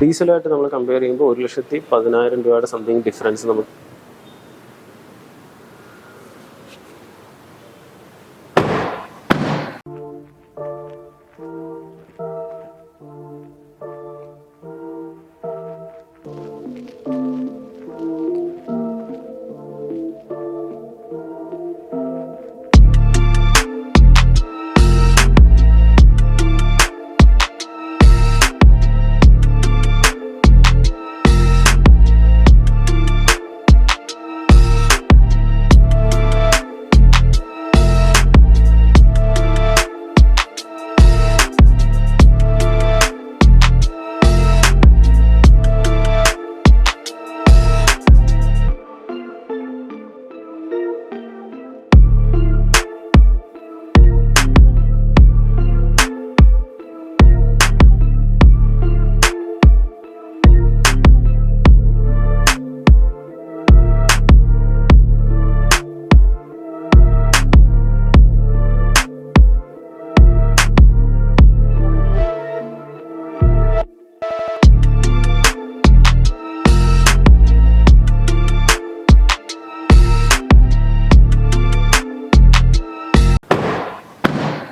ഡീസലുമായിട്ട് നമ്മൾ കമ്പയർ ചെയ്യുമ്പോൾ ഒരു ലക്ഷത്തി പതിനായിരം രൂപയുടെ സംതിങ് ഡിഫറൻസ് നമുക്ക്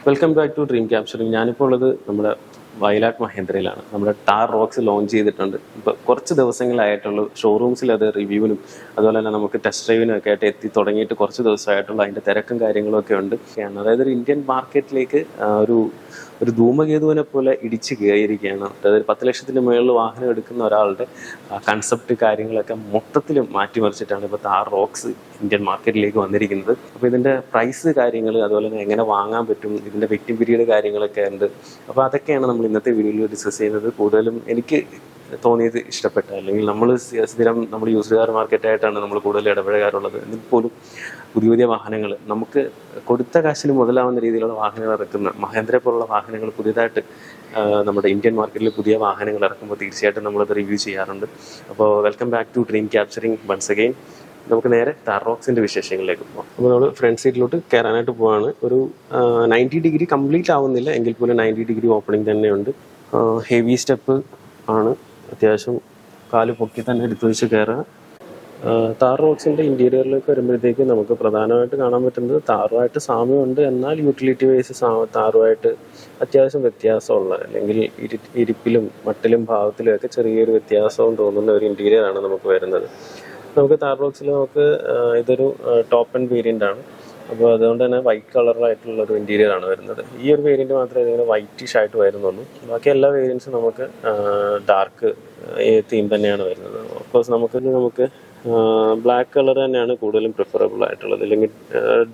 welcome back to dream capturing ഞാനിപ്പോൾ ഉള്ളത് നമ്മുടെ വയലാട്ട് മഹേന്ദ്രയിലാണ്. നമ്മുടെ ടാർ റോക്സ് ലോഞ്ച് ചെയ്തിട്ടുണ്ട്. ഇപ്പോൾ കുറച്ച് ദിവസങ്ങളായിട്ടുള്ള ഷോറൂംസിൽ അത് റിവ്യൂവിനും അതുപോലെ തന്നെ നമുക്ക് ടെസ്റ്റ് ഡ്രൈവിനും ഒക്കെ ആയിട്ട് എത്തി തുടങ്ങിയിട്ട് കുറച്ച് ദിവസമായിട്ടുള്ള. അതിന്റെ തിരക്കും കാര്യങ്ങളും ഒക്കെ ഉണ്ട്. അതായത് ഒരു ഇന്ത്യൻ മാർക്കറ്റിലേക്ക് ഒരു ഒരു ധൂമകേതുവിനെ പോലെ ഇടിച്ച് കയറിയിരിക്കുകയാണ്. അതായത് പത്ത് ലക്ഷത്തിന് മുകളിൽ വാഹനം എടുക്കുന്ന ഒരാളുടെ കൺസെപ്റ്റ് കാര്യങ്ങളൊക്കെ മൊത്തത്തിൽ മാറ്റിമറിച്ചിട്ടാണ് ഇപ്പോൾ താർ റോക്സ് ഇന്ത്യൻ മാർക്കറ്റിലേക്ക് വന്നിരിക്കുന്നത്. അപ്പോൾ ഇതിന്റെ പ്രൈസ് കാര്യങ്ങൾ അതുപോലെ തന്നെ എങ്ങനെ വാങ്ങാൻ പറ്റും ഇതിന്റെ വെക്റ്റിംഗ് പീരീഡ് കാര്യങ്ങളൊക്കെ ഉണ്ട്. അപ്പോൾ അതൊക്കെയാണ് നമ്മൾ ഇന്നത്തെ വീഡിയോയിൽ ഡിസ്കസ് ചെയ്യുന്നത് കൂടുതലും എനിക്ക് തോന്നിയത് ഇഷ്ടപ്പെട്ട അല്ലെങ്കിൽ നമ്മൾ സ്ഥിരം നമ്മൾ യൂസ്ഡ് മാർക്കറ്റായിട്ടാണ് നമ്മൾ കൂടുതൽ ഇടപഴകാറുള്ളത്. എന്നിൽ പോലും പുതിയ പുതിയ വാഹനങ്ങൾ നമുക്ക് കൊടുത്ത കാശിന് മുതലാവുന്ന രീതിയിലുള്ള വാഹനങ്ങൾ ഇറക്കുന്ന മഹേന്ദ്ര പോലുള്ള വാഹനങ്ങൾ പുതിയതായിട്ട് നമ്മുടെ ഇന്ത്യൻ മാർക്കറ്റിൽ പുതിയ വാഹനങ്ങൾ ഇറക്കുമ്പോൾ തീർച്ചയായിട്ടും നമ്മളത് റിവ്യൂ ചെയ്യാറുണ്ട്. അപ്പോൾ welcome back to dream capturing once again നമുക്ക് നേരെ ടാർറോക്സിന്റെ വിശേഷങ്ങളിലേക്ക് പോകാം അപ്പോൾ നമ്മൾ ഫ്രണ്ട് സീറ്റിലോട്ട് കയറാനായിട്ട് പോവാണ്. ഒരു നയന്റി ഡിഗ്രി കംപ്ലീറ്റ് ആവുന്നില്ല. എങ്കിൽ പോലും നയന്റി ഡിഗ്രി ഓപ്പണിംഗ് തന്നെയുണ്ട്. ഹെവി സ്റ്റെപ്പ് ആണ്. അത്യാവശ്യം കാൽ പൊക്കി തന്നെ എടുത്തു വെച്ച് കയറുക താർ റോക്സിന്റെ ഇന്റീരിയറിലേക്ക് വരുമ്പോഴത്തേക്ക് നമുക്ക് പ്രധാനമായിട്ട് കാണാൻ പറ്റുന്നത് താറുമായിട്ട് സാമ്യമുണ്ട്. എന്നാൽ യൂട്ടിലിറ്റി വൈസ് താറുമായിട്ട് അത്യാവശ്യം വ്യത്യാസമുള്ള അല്ലെങ്കിൽ ഇരി ഇരിപ്പിലും മട്ടിലും ഭാവത്തിലും ഒക്കെ ചെറിയൊരു വ്യത്യാസവും തോന്നുന്ന ഒരു ഇന്റീരിയറാണ് നമുക്ക് വരുന്നത്. നമുക്ക് താർബോക്സിൽ നമുക്ക് ഇതൊരു ടോപ്പ് ആൻഡ് വേരിയന്റ് ആണ്. അപ്പോൾ അതുകൊണ്ട് തന്നെ വൈറ്റ് കളറിലായിട്ടുള്ള ഒരു ഇന്റീരിയർ ആണ് വരുന്നത്. ഈ ഒരു വേരിയന്റ് മാത്രമേ ഇതിങ്ങനെ വൈറ്റിഷ് ആയിട്ട് വരുന്നുള്ളൂ. ബാക്കി എല്ലാ വേരിയൻസും നമുക്ക് ഡാർക്ക് തീം തന്നെയാണ് വരുന്നത്. ഓഫ് ഓഫ്കോഴ്സ് നമുക്ക് നമുക്ക് ബ്ലാക്ക് കളർ തന്നെയാണ് കൂടുതലും പ്രിഫറബിൾ ആയിട്ടുള്ളത്. അല്ലെങ്കിൽ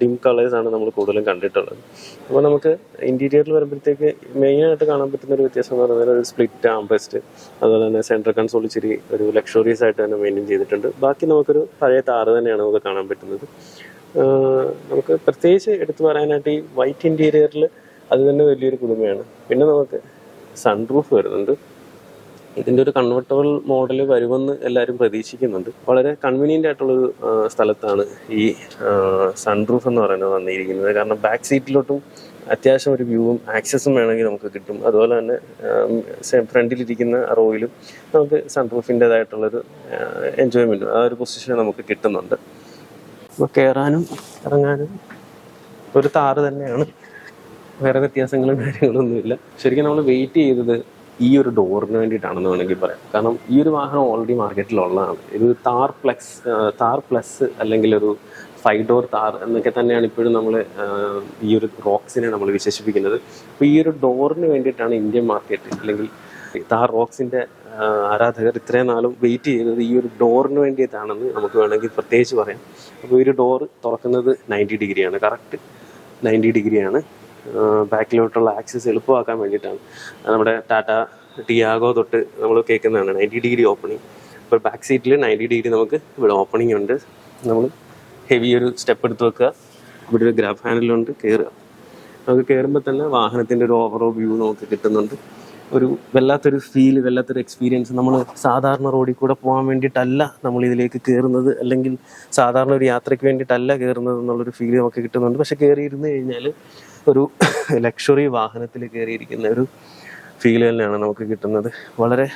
ഡിം കളേഴ്സ് ആണ് നമ്മൾ കൂടുതലും കണ്ടിട്ടുള്ളത്. അപ്പോൾ നമുക്ക് ഇന്റീരിയറിൽ വരുമ്പോഴത്തേക്ക് മെയിനായിട്ട് കാണാൻ പറ്റുന്ന ഒരു വ്യത്യാസം എന്ന് പറയുന്നത് ഒരു സ്പ്ലിറ്റ് ആംബസ്റ്റ് അതുപോലെ തന്നെ സെൻട്രൽ കൺസോൾ ഇച്ചിരി ഒരു ലക്ഷറീസ് ആയിട്ട് തന്നെ മെയിന്റെയിൻ ചെയ്തിട്ടുണ്ട്. ബാക്കി നമുക്കൊരു പഴയ താറ് തന്നെയാണ് നമുക്ക് കാണാൻ പറ്റുന്നത്. നമുക്ക് പ്രത്യേകിച്ച് എടുത്തു പറയാനായിട്ട് ഈ വൈറ്റ് ഇന്റീരിയറിൽ അത് തന്നെ വലിയൊരു പുതുമയാണ്. പിന്നെ നമുക്ക് സൺറൂഫ് വരുന്നുണ്ട്. ഇതിന്റെ ഒരു കൺവെർട്ടബിൾ മോഡൽ വരുമെന്ന് എല്ലാവരും പ്രതീക്ഷിക്കുന്നുണ്ട്. വളരെ കൺവീനിയന്റ് ആയിട്ടുള്ളൊരു സ്ഥലത്താണ് ഈ സൺറൂഫ് എന്ന് പറയുന്നത് വന്നിരിക്കുന്നത്. കാരണം ബാക്ക് സീറ്റിലോട്ടും അത്യാവശ്യം ഒരു വ്യൂവും ആക്സസും വേണമെങ്കിൽ നമുക്ക് കിട്ടും. അതുപോലെ തന്നെ ഫ്രണ്ടിലിരിക്കുന്ന റോയിലും നമുക്ക് സൺറൂഫിന്റെതായിട്ടുള്ളൊരു എൻജോയ്മെന്റും ആ ഒരു പൊസിഷൻ നമുക്ക് കിട്ടുന്നുണ്ട്. അപ്പോൾ കയറാനും ഇറങ്ങാനും ഒരു താറ് തന്നെയാണ്. വേറെ വ്യത്യാസങ്ങളും കാര്യങ്ങളൊന്നുമില്ല. ശരിക്കും നമ്മൾ വെയിറ്റ് ചെയ്തത് ഈ ഒരു ഡോറിന് വേണ്ടിയിട്ടാണെന്ന് വേണമെങ്കിൽ പറയാം. കാരണം ഈ ഒരു വാഹനം ഓൾറെഡി മാർക്കറ്റിലുള്ളതാണ് ഇത് താർ പ്ലക്സ് താർ പ്ലസ് അല്ലെങ്കിൽ ഒരു ഫൈവ് ഡോർ താർ എന്നൊക്കെ തന്നെയാണ് ഇപ്പോഴും നമ്മൾ ഈ ഒരു റോക്സിനെ നമ്മൾ വിശേഷിപ്പിക്കുന്നത്. അപ്പോൾ ഈ ഒരു ഡോറിന് വേണ്ടിയിട്ടാണ് ഇന്ത്യൻ മാർക്കറ്റ് അല്ലെങ്കിൽ താർ റോക്സിന്റെ ആരാധകർ ഇത്രയും നാളും വെയിറ്റ് ചെയ്തത് ഈ ഒരു ഡോറിന് വേണ്ടിയിട്ടാണെന്ന് നമുക്ക് വേണമെങ്കിൽ പ്രത്യേകിച്ച് പറയാം. അപ്പോൾ ഈ ഒരു ഡോർ തുറക്കുന്നത് നയന്റി ഡിഗ്രിയാണ് കറക്റ്റ് നയന്റി ഡിഗ്രിയാണ് ബാക്കിലോട്ടുള്ള ആക്സസ് എളുപ്പമാക്കാൻ വേണ്ടിയിട്ടാണ്. നമ്മുടെ ടാറ്റ ടിയാഗോ തൊട്ട് നമ്മൾ കേൾക്കുന്നതാണ് നയന്റി ഡിഗ്രി ഓപ്പണിങ് അപ്പോൾ ബാക്ക് സീറ്റിൽ നയന്റി ഡിഗ്രി നമുക്ക് ഇവിടെ ഓപ്പണിംഗ് ഉണ്ട്. നമ്മൾ ഹെവി ഒരു സ്റ്റെപ്പ് എടുത്ത് വെക്കുക. ഇവിടെ ഒരു ഗ്രാഫ് ഹാൻഡിലുണ്ട് കയറുക. നമുക്ക് കയറുമ്പോൾ തന്നെ വാഹനത്തിന്റെ ഒരു ഓവറോ വ്യൂ നമുക്ക് കിട്ടുന്നുണ്ട്. ഒരു വല്ലാത്തൊരു ഫീൽ വല്ലാത്തൊരു എക്സ്പീരിയൻസ് നമ്മൾ സാധാരണ റോഡിൽ കൂടെ പോകാൻ വേണ്ടിയിട്ടല്ല നമ്മൾ ഇതിലേക്ക് കയറുന്നത്. അല്ലെങ്കിൽ സാധാരണ ഒരു യാത്രയ്ക്ക് വേണ്ടിയിട്ടല്ല കയറുന്നത് എന്നുള്ളൊരു ഫീൽ നമുക്ക് കിട്ടുന്നുണ്ട്. പക്ഷെ കയറിയിരുന്ന് കഴിഞ്ഞാൽ ഒരു ലക്ഷറി വാഹനത്തിൽ കയറിയിരിക്കുന്ന ഒരു ഫീൽ തന്നെയാണ് നമുക്ക് കിട്ടുന്നത്. വളരെ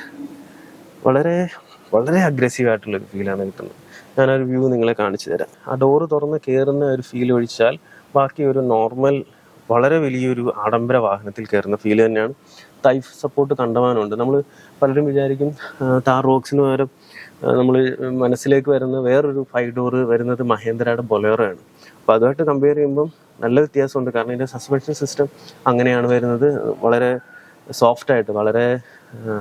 വളരെ വളരെ അഗ്രസീവ് ആയിട്ടുള്ള ഒരു ഫീലാണ് കിട്ടുന്നത്. ഞാനൊരു വ്യൂ നിങ്ങളെ കാണിച്ചു തരാം. ആ ഡോറ് തുറന്ന് കയറുന്ന ഒരു ഫീൽ ഒഴിച്ചാൽ ബാക്കി ഒരു നോർമൽ വളരെ വലിയൊരു ആഡംബര വാഹനത്തിൽ കയറുന്ന ഫീൽ തന്നെയാണ്. തൈഫ് സപ്പോർട്ട് കണ്ടമാനമുണ്ട്. നമ്മൾ പലരും വിചാരിക്കും താർ റോക്സിന് പകരം നമ്മൾ മനസ്സിലേക്ക് വരുന്ന വേറൊരു ഫൈവ് ഡോറ് വരുന്നത് മഹേന്ദ്രയുടെ ബൊലേറോ ആണ്. അപ്പോൾ അതുമായിട്ട് കമ്പയർ ചെയ്യുമ്പം നല്ല വ്യത്യാസമുണ്ട്. കാരണം ഇതിന്റെ സസ്പെൻഷൻ സിസ്റ്റം അങ്ങനെയാണ് വരുന്നത്. വളരെ സോഫ്റ്റ് ആയിട്ട് വളരെ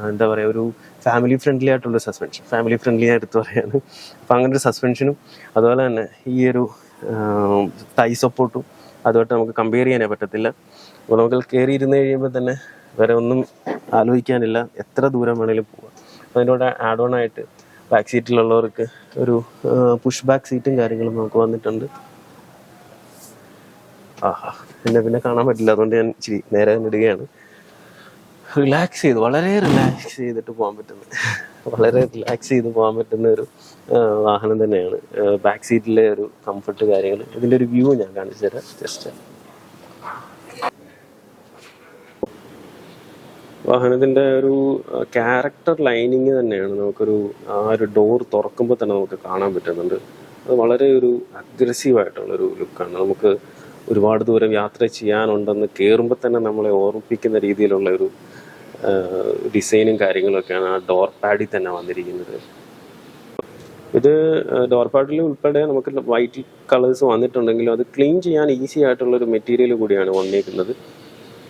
എന്താ പറയുക ഒരു ഫാമിലി ഫ്രണ്ട്ലി ആയിട്ടുള്ള സസ്പെൻഷൻ ഫാമിലി ഫ്രണ്ട്ലി ആയിട്ട് പറയാണ്. അപ്പം അങ്ങനെ ഒരു സസ്പെൻഷനും അതുപോലെ തന്നെ ഈ ഒരു തൈ സപ്പോർട്ടും അതുമായിട്ട് നമുക്ക് കമ്പയർ ചെയ്യാനേ പറ്റത്തില്ല. അപ്പോൾ നമുക്ക് കയറി ഇരുന്ന് കഴിയുമ്പോൾ തന്നെ വേറെ ഒന്നും ആലോചിക്കാനില്ല. എത്ര ദൂരം വേണേലും പോവാം. അതിന്റെ കൂടെ ആഡ് ഓൺ ആയിട്ട് ബാക്ക് സീറ്റിലുള്ളവർക്ക് ഒരു പുഷ് ബാക്ക് സീറ്റും കാര്യങ്ങളും നമുക്ക് വന്നിട്ടുണ്ട്. എന്നെ പിന്നെ കാണാൻ പറ്റില്ല. അതുകൊണ്ട് ഞാൻ ഇച്ചിരി നേരെ ഇടുകയാണ് റിലാക്സ് ചെയ്ത്. വളരെ റിലാക്സ് ചെയ്തിട്ട് പോകാൻ പറ്റുന്ന വളരെ റിലാക്സ് ചെയ്ത് പോകാൻ പറ്റുന്ന ഒരു വാഹനം തന്നെയാണ്. ബാക്ക് സീറ്റിലെ ഒരു കംഫർട്ട് കാര്യങ്ങൾ. ഇതിന്റെ ഒരു വ്യൂ ഞാൻ കാണിച്ചു തരാം. ജസ്റ്റ് വാഹനത്തിന്റെ ഒരു ക്യാരക്ടർ ലൈനിങ് തന്നെയാണ്. നമുക്കൊരു ആ ഒരു ഡോർ തുറക്കുമ്പോൾ തന്നെ നമുക്ക് കാണാൻ പറ്റുന്നുണ്ട്. അത് വളരെ ഒരു അഗ്രസീവായിട്ടുള്ളൊരു ലുക്കാണ് നമുക്ക് ഒരുപാട് ദൂരം യാത്ര ചെയ്യാനുണ്ടെന്ന് കയറുമ്പോൾ തന്നെ നമ്മളെ ഓർമ്മിപ്പിക്കുന്ന രീതിയിലുള്ള ഒരു ഡിസൈനും കാര്യങ്ങളൊക്കെയാണ് ആ ഡോർ പാഡിൽ തന്നെ വന്നിരിക്കുന്നത്. ഇത് ഡോർ പാഡിൽ ഉൾപ്പെടെ നമുക്ക് വൈറ്റ് കളേഴ്സ് വന്നിട്ടുണ്ടെങ്കിലും അത് ക്ലീൻ ചെയ്യാൻ ഈസി ആയിട്ടുള്ള ഒരു മെറ്റീരിയൽ കൂടിയാണ് വന്നിരിക്കുന്നത്.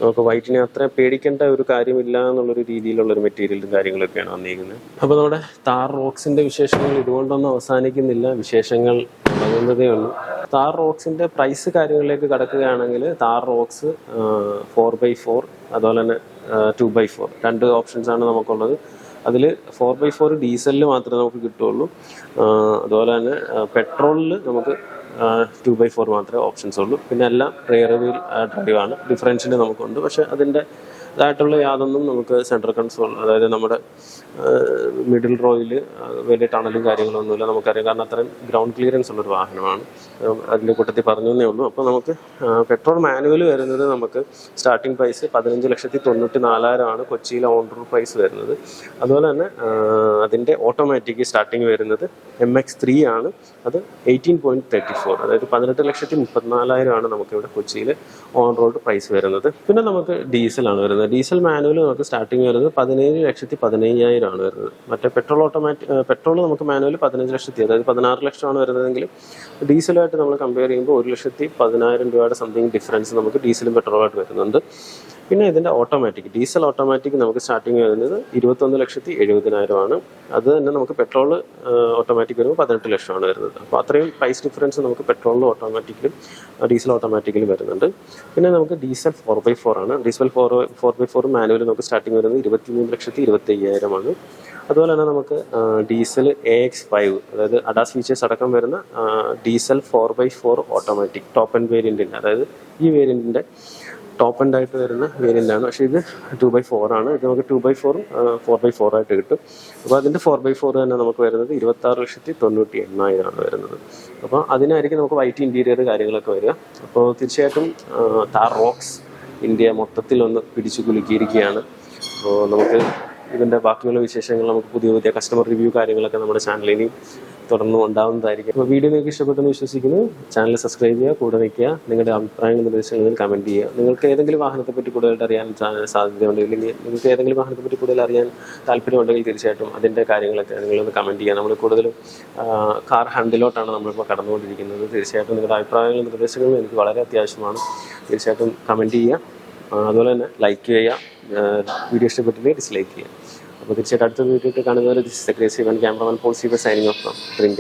നമുക്ക് വൈറ്റിനെ അത്ര പേടിക്കേണ്ട ഒരു കാര്യമില്ല എന്നുള്ളൊരു രീതിയിലുള്ള ഒരു മെറ്റീരിയലും കാര്യങ്ങളൊക്കെയാണ് വന്നിരിക്കുന്നത്. അപ്പോൾ നമ്മുടെ താർ റോക്സിന്റെ വിശേഷങ്ങൾ ഇതുകൊണ്ടൊന്നും അവസാനിക്കുന്നില്ല. വിശേഷങ്ങൾ തുടങ്ങുന്നതേ ഉള്ളൂ. താർ റോക്സിന്റെ പ്രൈസ് കാര്യങ്ങളിലേക്ക് കടക്കുകയാണെങ്കിൽ Thar Roxx four by four അതുപോലെ തന്നെ ടു ബൈ ഫോർ രണ്ട് ഓപ്ഷൻസ് ആണ് നമുക്കുള്ളത്. അതിൽ ഫോർ ബൈ ഫോർ ഡീസലിൽ മാത്രമേ നമുക്ക് കിട്ടുള്ളൂ ആ, അതുപോലെ തന്നെ പെട്രോളിൽ നമുക്ക് ടു ബൈ ഫോർ മാത്രമേ ഓപ്ഷൻസ് ഉള്ളൂ. പിന്നെ എല്ലാം റിയർ വീൽ ഡ്രൈവ് ആണ്. ഡിഫറൻഷ്യൽ നമുക്കുണ്ട്. പക്ഷെ അതിന്റെ ഇതായിട്ടുള്ള യാതൊന്നും നമുക്ക് സെൻട്രൽ കൺസോൾ അതായത് നമ്മുടെ മിഡിൽ റോയിൽ വലിയ ടണലും കാര്യങ്ങളൊന്നുമില്ല നമുക്കറിയാം. കാരണം അത്രയും ഗ്രൗണ്ട് ക്ലിയറൻസ് ഉള്ളൊരു വാഹനമാണ്. അതിന്റെ കൂട്ടത്തിൽ പറഞ്ഞു എന്നേ ഉള്ളൂ. അപ്പോൾ നമുക്ക് പെട്രോൾ മാനുവൽ വരുന്നത് നമുക്ക് സ്റ്റാർട്ടിംഗ് പ്രൈസ് പതിനഞ്ച് ലക്ഷത്തി തൊണ്ണൂറ്റി നാലായിരമാണ് കൊച്ചിയിലെ ഓൺ റോഡ് പ്രൈസ് വരുന്നത്. അതുപോലെ തന്നെ അതിന്റെ ഓട്ടോമാറ്റിക് സ്റ്റാർട്ടിങ് വരുന്നത് എം എക്സ് ത്രീ ആണ്. അത് എയ്റ്റീൻ പോയിന്റ് തേർട്ടി ഫോർ അതായത് പതിനെട്ട് ലക്ഷത്തി മുപ്പത്തിനാലായിരമാണ് നമുക്കിവിടെ കൊച്ചിയിൽ ഓൺ റോഡ് പ്രൈസ് വരുന്നത്. പിന്നെ നമുക്ക് ഡീസലാണ് വരുന്നത്. ഡീസൽ മാനുവൽ നമുക്ക് സ്റ്റാർട്ടിങ് വരുന്നത് പതിനേഴ് ലക്ഷത്തി പതിനയ്യായിരം ആണ് വരുന്നത്. മറ്റേ പെട്രോൾ ഓട്ടോമാറ്റിക് പെട്രോൾ നമുക്ക് മാനുവൽ പതിനഞ്ച് ലക്ഷത്തി അതായത് പതിനാറ് ലക്ഷമാണ് വരുന്നതെങ്കിൽ ഡീസലുമായിട്ട് നമ്മൾ കമ്പയർ ചെയ്യുമ്പോൾ ഒരു ലക്ഷത്തി പതിനായിരം രൂപയുടെ സംതിങ് ഡിഫറൻസ് നമുക്ക് ഡീസലും പെട്രോളുമായിട്ട് വരുന്നുണ്ട്. പിന്നെ ഇതിന്റെ ഓട്ടോമാറ്റിക് ഡീസൽ ഓട്ടോമാറ്റിക് നമുക്ക് സ്റ്റാർട്ടിങ് വരുന്നത് ഇരുപത്തൊന്ന് ലക്ഷത്തി എഴുപതിനായിരമാണ്. അത് തന്നെ നമുക്ക് പെട്രോൾ ഓട്ടോമാറ്റിക് വരുമ്പോൾ പതിനെട്ട് ലക്ഷമാണ് വരുന്നത്. അപ്പോൾ അത്രയും പ്രൈസ് ഡിഫറൻസ് നമുക്ക് പെട്രോളിലും ഓട്ടോമാറ്റിക്കിലും ഡീസൽ ഓട്ടോമാറ്റിക്കിലും വരുന്നുണ്ട്. പിന്നെ നമുക്ക് ഡീസൽ ഫോർ ബൈ ഫോർ ആണ്. Diesel four four by four manual നമുക്ക് സ്റ്റാർട്ടിങ് വരുന്നത് ഇരുപത്തി മൂന്ന് ലക്ഷത്തി ഇരുപത്തി അയ്യായിരമാണ് അതുപോലെ തന്നെ നമുക്ക് ഡീസൽ എ എക്സ് ഫൈവ് അതായത് അഡാസ് ഫീച്ചേഴ്സ് അടക്കം വരുന്ന diesel four by four automatic top end വേരിയന്റിന്റെ അതായത് ഈ വേരിയന്റിന്റെ ടോപ്പ് എൻഡ് ആയിട്ട് വരുന്ന വേരിയന്റ് ആണ്. പക്ഷേ ഇത് ടു ബൈ ആണ്. ഇത് നമുക്ക് ടു ബൈ ഫോറും ഫോർ ബൈ ഫോർ ആയിട്ട് കിട്ടും. അപ്പോൾ അതിന്റെ ഫോർ ബൈ ഫോർ തന്നെ നമുക്ക് വരുന്നത് ഇരുപത്താറ് ലക്ഷത്തി തൊണ്ണൂറ്റി എണ്ണായിരമാണ് വരുന്നത്. അപ്പോൾ അതിനായിരിക്കും നമുക്ക് വൈറ്റ് ഇന്റീരിയർ കാര്യങ്ങളൊക്കെ വരിക. അപ്പോൾ തീർച്ചയായിട്ടും താർ റോക്സ് ഇന്ത്യ മൊത്തത്തിൽ ഒന്ന് പിടിച്ചു കുലുക്കിയിരിക്കുകയാണ്. അപ്പോൾ നമുക്ക് ഇതിന്റെ ബാക്കിയുള്ള വിശേഷങ്ങൾ നമുക്ക് പുതിയ പുതിയ കസ്റ്റമർ റിവ്യൂ കാര്യങ്ങളൊക്കെ നമ്മുടെ ചാനലിൽ ഇനി തുടർന്നും ഉണ്ടാവുന്നതായിരിക്കും. അപ്പോൾ വീഡിയോ നിങ്ങൾക്ക് ഇഷ്ടപ്പെട്ടെന്ന് വിശ്വസിക്കുന്നു. ചാനൽ സബ്സ്ക്രൈബ് ചെയ്യുക കൂടെ നിൽക്കുക. നിങ്ങളുടെ അഭിപ്രായങ്ങൾ നിർദ്ദേശങ്ങൾ കമന്റ് ചെയ്യുക. നിങ്ങൾക്ക് ഏതെങ്കിലും വാഹനത്തെ പറ്റി കൂടുതലായിട്ട് അറിയാൻ സാധ്യതയുണ്ടെങ്കിൽ നിങ്ങൾക്ക് ഏതെങ്കിലും വാഹനത്തെ പറ്റി കൂടുതൽ അറിയാൻ താല്പര്യമുണ്ടെങ്കിൽ തീർച്ചയായിട്ടും അതിന്റെ കാര്യങ്ങളൊക്കെ നിങ്ങളൊന്ന് കമന്റ് ചെയ്യുക. നമ്മൾ കൂടുതലും കാർ ഹണ്ടിലോട്ടാണ് നമ്മളിപ്പോൾ കടന്നുകൊണ്ടിരിക്കുന്നത്. തീർച്ചയായിട്ടും നിങ്ങളുടെ അഭിപ്രായങ്ങളും നിർദ്ദേശങ്ങളും എനിക്ക് വളരെ അത്യാവശ്യമാണ്. തീർച്ചയായിട്ടും കമന്റ് ചെയ്യുക. അതുപോലെ തന്നെ ലൈക്ക് ചെയ്യുക വീഡിയോ ഇഷ്ടപ്പെട്ടില്ലെങ്കിൽ ഡിസ്ലൈക്ക് ചെയ്യുക. അപ്പോൾ തീർച്ചയായിട്ടും അടുത്ത വീഡിയോ കാണുന്നവരെ ദിസ് സെക്രട്ടറി ക്യാമറമാൻ പോൾ സീവർ സൈനിങ് ഓഫ് ഫ്രം ഡ്രീം